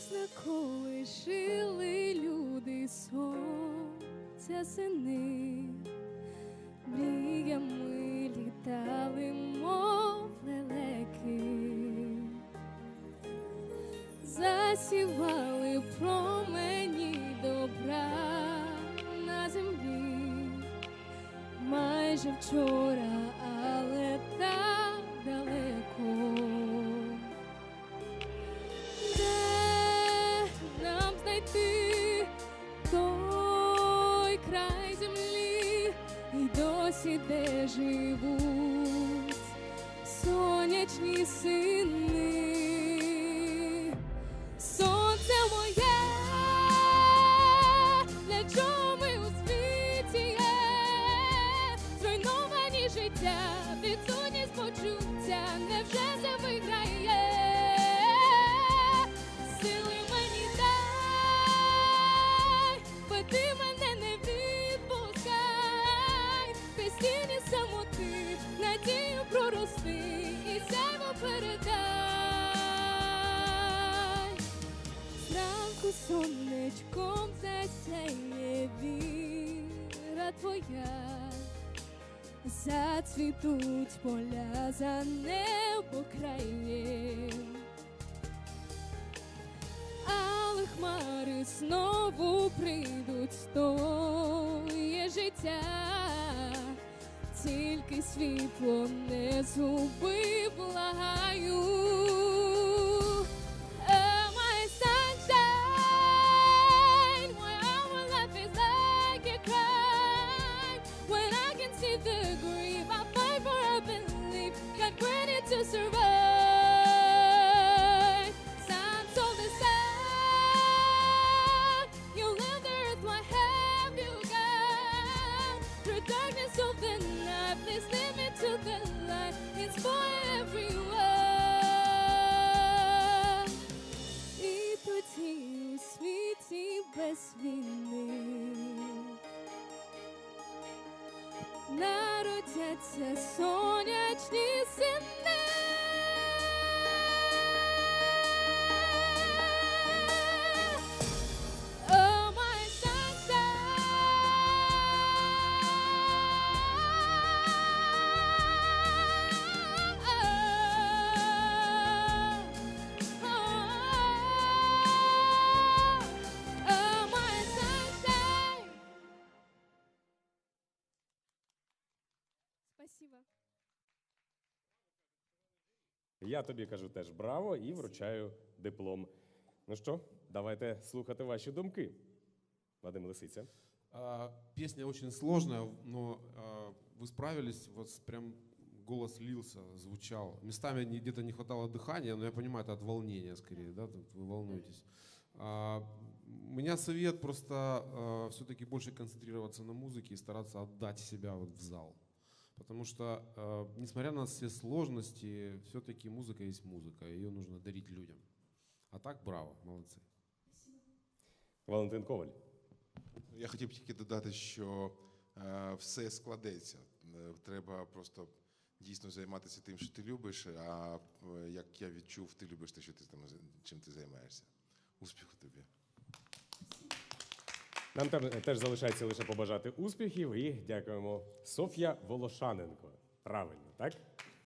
Ясна, коли жили люди сонця сини, мріями літали, мов лелеки, засівали промені добра на землі, майже вчора, досі де живуть сонячні сини. Сонце моє, для чого ми у світі є? Зруйновані життя, відсутність почуття, невже це виграє? Прорости і сяйво передай. Зранку сонечком засяє віра твоя, зацвітуть поля за небо краєм. Але хмари знову прийдуть, стоє життя, тільки світло не Jesús. For everyone. І тоді у світі без народяться сонячні Спасибо. Я тобі кажу теж браво і вручаю диплом. Ну що, давайте слухати ваші думки. Вадим Лисиця. А, Песня очень сложная, но а, вы справились, вот с- прям голос лился, звучал. Местами не- где-то не хватало дыхания, но я понимаю, это от волнения скорее, да, тут вы волнуетесь. А, У меня совет просто все-таки больше концентрироваться на музыке и стараться отдать себя вот в зал. Потому что, а, несмотря на все сложности, все-таки музыка есть музыка, ее нужно дарить людям. А так, браво, молодцы. Валентин Коваль. Я хотів б тільки додати, що е, все складеться. Е, Треба просто дійсно займатися тим, що ти любиш. А е, як я відчув, ти любиш те, що ти там чим ти займаєшся. Успіху тобі. Нам теж залишається лише побажати успіхів і дякуємо. Софія Волошаненко. Правильно, так?